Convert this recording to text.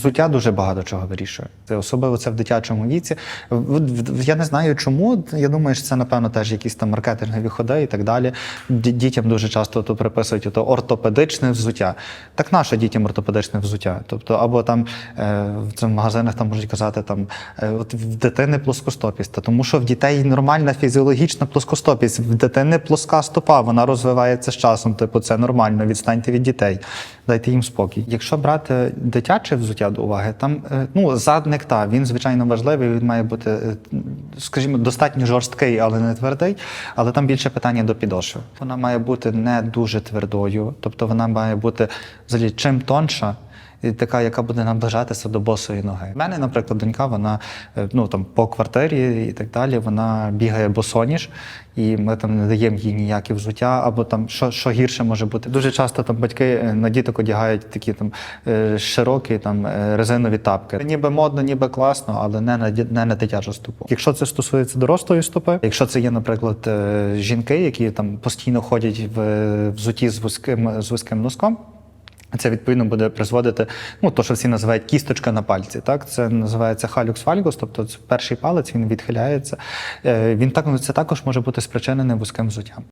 Взуття дуже багато чого вирішує. Особливо це в дитячому віці. Я не знаю чому. Я думаю, що це напевно теж якісь там маркетингові ходи і так далі. Дітям дуже часто то приписують ото ортопедичне взуття. Так наше дітям ортопедичне взуття. Тобто, або там е, в магазинах там можуть казати там е, от в дитини плоскостопість. Та тому що в дітей нормальна фізіологічна плоскостопість, в дитини плоска стопа, вона розвивається з часом. Типу, це нормально. Відстаньте від дітей, дайте їм спокій. Якщо брати дитяче взуття до уваги, там е, ну задник та він звичайно важливий. Він має бути, е, скажімо, достатньо жорсткий, але не твердий. Але там більше питання до підошви. Вона має бути не дуже твердою, тобто вона має бути взагалі чим тонша. Така, яка буде наближатися до босої ноги. У мене, наприклад, донька, вона е, ну там по квартирі і так далі, вона бігає босоніж, і ми там не даємо їй ніякі взуття, або там що, що гірше може бути. Дуже часто там батьки е, на діток одягають такі там е, широкі там резинові тапки. Ніби модно, ніби класно, але не на не на дитячу стопу. Якщо це стосується дорослої стопи, якщо це є, наприклад, жінки, які там постійно ходять в взуті з вузьким з вузьким носком. Це відповідно буде призводити, ну то, що всі називають кісточка на пальці. Так, це називається халюкс фальгус, тобто це перший палець він відхиляється. Е, Він так це також може бути спричинений вузьким взуттям.